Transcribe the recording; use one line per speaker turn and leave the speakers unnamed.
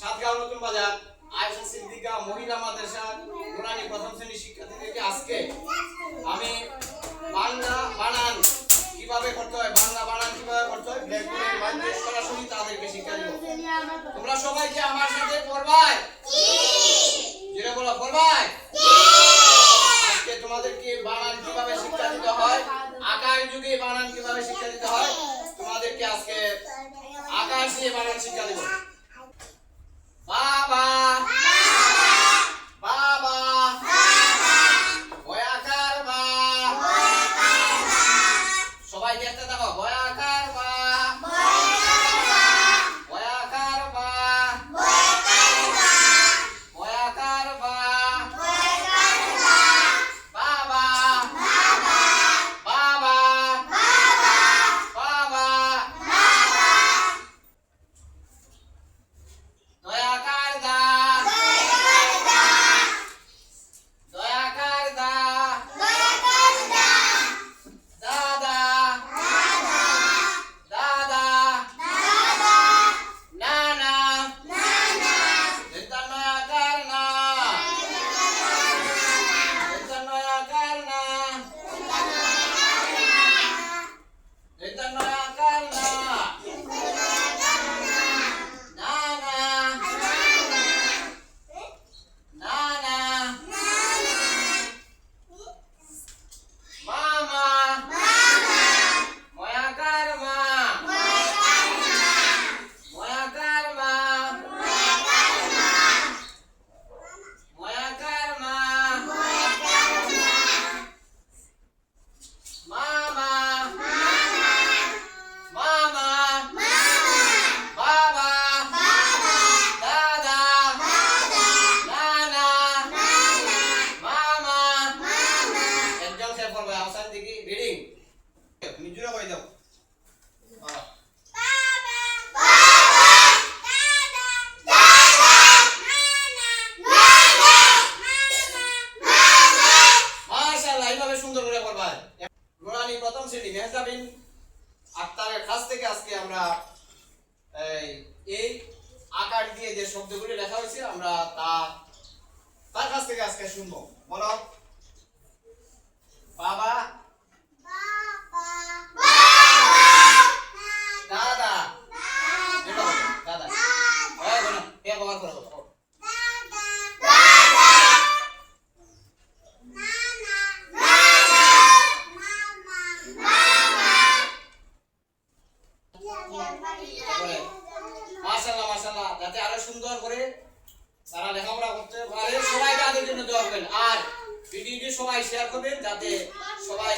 সাতগাঁও নতুন বাজার, আয়েশা সিদ্দিকা, মহিলা মাদ্রাসা নুরানি প্রথম শ্রেণির শিক্ষার্থীদেরকে আজকে আমি বাংলা বানান কীভাবে করতে হয়, বাংলা বানান কীভাবে করতে হয় ব্ল্যাকবোর্ডের মাধ্যমে সরাসরি তাদেরকে শিক্ষা দিব। তোমরা সবাই কি আমার সাথে পড়বাই? যেটা বলো, পড়বাই? আজকে তোমাদেরকে বানান কীভাবে শিক্ষা দিতে হয় আকার যুগে বানান কীভাবে শিক্ষা দিতে হয়, তোমাদেরকে আজকে আকাশ দিয়ে বানান শিক্ষা দেব। বাবা বাবা শ্রেণি মেহজাবিন আক্তারের কাছ থেকে আজকে আমরা এই আকার দিয়ে যে শব্দগুলি লেখা হয়েছে, আমরা তা তার কাছ থেকে আজকে শুনব। বলো। বাবা যাতে আরও সুন্দর করে তারা লেখাপড়া করতে পারে। সবাই তাদের জন্য দোয়া করবেন। আর ভিডিওটি সবাই শেয়ার করবেন যাতে সবাই